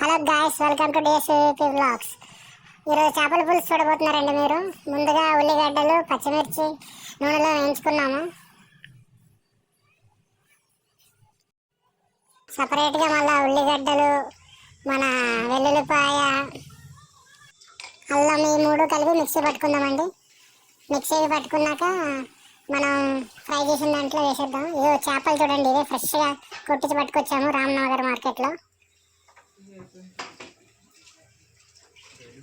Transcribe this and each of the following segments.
Hello guys welcome to DSAP blogs ఈరోజు చేపల పులుసు చూడబోతున్నారండి మీరు. ముందుగా ఉల్లిగడ్డలు పచ్చిమిర్చి నూనెలో వేయించుకున్నాము. సపరేట్గా మళ్ళీ ఉల్లిగడ్డలు మన వెల్లుల్లిపాయ అల్లం ఈ మూడు కలిపి మిక్సీ పట్టుకుందామండి. మిక్సీ పట్టుకున్నాక మనం ఫ్రై చేసిన దాంట్లో వేసేద్దాం. ఇదో చేపలు చూడండి ఇదే ఫ్రెష్గా కొట్టించి పట్టుకొచ్చాము రామ్నగర్ మార్కెట్లో.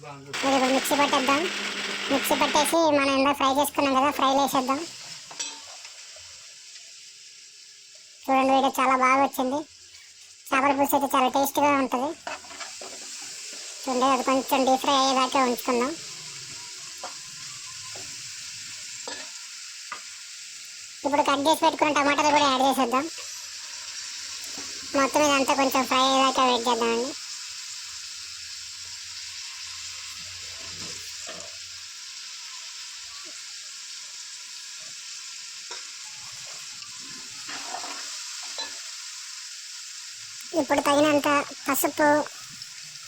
మరి ఇప్పుడు మిక్సీ పట్టేద్దాం. మిక్సీ పట్టేసి మనం ఇందా ఫ్రై చేసుకున్నాం కదా ఫ్రై వేసేద్దాం చూడండి వీడియో చాలా బాగా వచ్చింది. చేపల పులుసు అయితే చాలా టేస్ట్గా ఉంటుంది. చూడండి అది కొంచెం డీప్ ఫ్రై అయ్యేదాకా ఉంచుకుందాం. ఇప్పుడు కట్ చేసి పెట్టుకున్న టమాటాలు కూడా యాడ్ చేసేద్దాం. మొత్తం ఇదంతా కొంచెం ఫ్రై అయ్యేదాకా వెయిట్ చేద్దామండి. ఇప్పుడు తగినంత పసుపు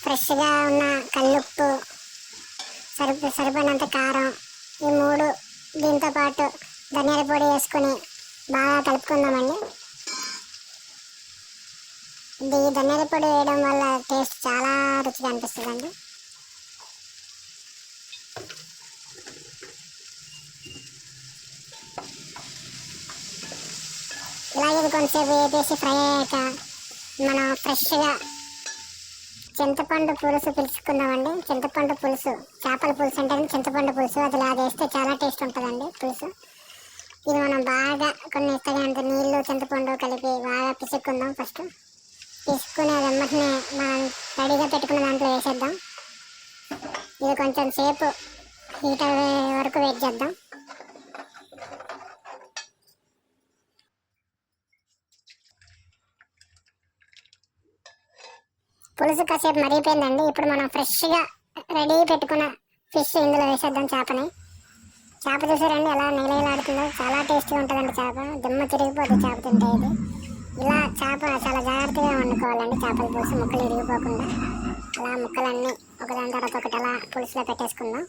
ఫ్రెష్గా ఉన్న కల్లుప్పు సరిప సరిపడినంత కారం ఈ మూడు దీంతో పాటు ధనియాల పొడి వేసుకొని బాగా కలుపుకుందామండి. ఇది ధనియాల పొడి వేయడం వల్ల టేస్ట్ చాలా రుచిగా అనిపిస్తుందండి. ఇలాగే ఇది కొంచెంసేపు వేపేసి ఫ్రై అయ్యాక మనం ఫ్రెష్గా చింతపండు పులుసు పిలుచుకుందామండి. చింతపండు పులుసు చేపల పులుసు అంటే చింతపండు పులుసు అది ఇలా వేస్తే చాలా టేస్ట్ ఉంటుందండి పులుసు. ఇది మనం బాగా కొన్ని తగినంత నీళ్ళు చింతపండు కలిపి బాగా పిసుక్కుందాం ఫస్ట్. పిసుక్కుని అది మనం రెడీగా పెట్టుకున్న దాంట్లో వేసేద్దాం. ఇది కొంచెం సేపు హీట్ అయ్యే వరకు వెయిట్ చేద్దాం. పులుసు కాసేపు మరిగిపోయిందండి. ఇప్పుడు మనం ఫ్రెష్గా రెడీ పెట్టుకున్న ఫిష్ ఇందులో వేసేద్దాం చేపని. చేప చూసారండి ఎలా నిలయలాడుతుందో. చాలా టేస్టీగా ఉంటుందండి చేప. దిమ్మ తిరిగిపోతుంది చేప తింటే ఇది. ఇలా చేప చాలా జాగ్రత్తగా వండుకోవాలండి చేపల పులుసు. ముక్కలు ఇరిగిపోకుండా. అలా ముక్కలన్నీ ఒకదాని తర్వాత ఒకటి అలా పులుసులో పెట్టేసుకుందాం.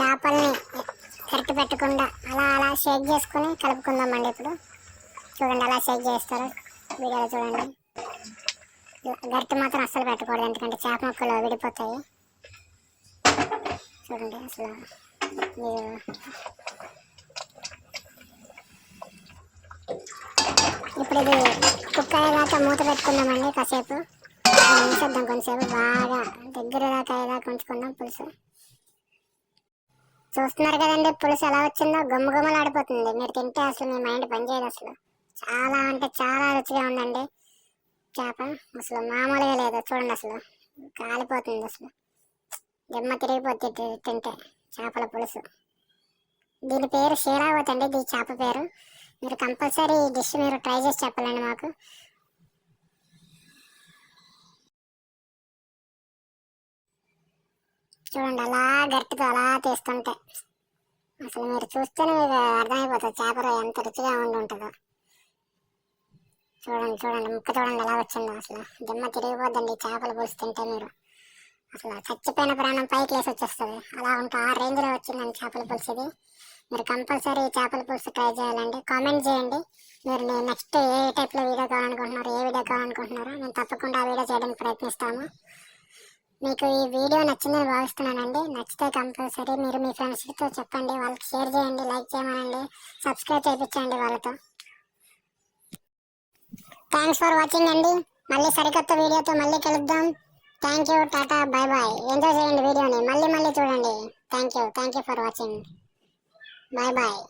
చేపల్ని కరెక్ట్ పెట్టకుండా అలా అలా షేక్ చేసుకుని కలుపుకుందామండి ఇప్పుడు. చూడండి అలా షేక్ చేస్తారు వీడియోలో చూడండి. గట్టి మాత్రం అస్సలు పెట్టకూడదు ఎందుకంటే చేప ముక్కలు విడిపోతాయి. చూడండి అసలు మీరు ఇప్పుడు ఇది కుక్ అయ్యేదాకా మూత పెట్టుకుందామండి కాసేపు. ఉంచేద్దాం కొంచెంసేపు బాగా దగ్గర దాకా అయ్యేదాకా ఉంచుకుందాం పులుసు. చూస్తున్నారు కదండి పులుసు ఎలా వచ్చిందో గుమ్మ గుమ్మలాడిపోతుంది మీరు తింటే అసలు మీ మైండ్ పనిచేయదు అసలు. చాలా అంటే చాలా రుచిగా ఉందండి. చేప అసలు మామూలుగా లేదు. చూడండి అసలు. కాలిపోతుంది అసలు. దిమ్మ తిరిగిపోతుంది తింటే చేపల పులుసు. దీని పేరు షీరావత్ అండి. ఈ చేప పేరు. మీరు కంపల్సరీ ఈ డిష్ మీరు ట్రై చేసి చెప్పాలండి మాకు. చూడండి అలా గట్టితో అలా తీస్తుంటే. అసలు మీరు చూస్తేనే మీకు అర్థమైపోతుంది చేప ఎంత రుచిగా ఉండి ఉంటుందో. చూడండి చూడండి ముక్క చూడండి ఎలా వచ్చిందో అసలు. దిమ్మ తిరిగిపోద్దండి చేపలు పులుసు తింటే మీరు. అసలు చచ్చిపోయిన ప్రాణం పైకి లేసి వచ్చేస్తుంది. అలా ఉంటే ఆ రేంజ్లో వచ్చిందండి చేపల పులుసు ఇది. మీరు కంపల్సరీ చేపల పులుసు ట్రై చేయాలండి. కామెంట్ చేయండి. మీరు నేను నెక్స్ట్ ఏ టైప్లో వీడియో కావాలనుకుంటున్నారు ఏ వీడియో కావాలనుకుంటున్నారో నేను తప్పకుండా ఆ వీడియో చేయడానికి ప్రయత్నిస్తాము మీకు ఈ వీడియో నచ్చిందని భావిస్తున్నానండి. నచ్చితే కంపల్సరీ మీరు మీ ఫ్రెండ్స్తో చెప్పండి. వాళ్ళకి షేర్ చేయండి లైక్ చేయమనండి. సబ్స్క్రైబ్ చేయించండి వాళ్ళతో. థ్యాంక్స్ ఫర్ వాచింగ్ అండి. మళ్ళీ సరికొత్త వీడియోతో మళ్ళీ కలుద్దాం. Thank you Tata bye bye enjoy చేయండి వీడియోని. మళ్ళీ మళ్ళీ చూడండి. Thank you thank you for watching bye bye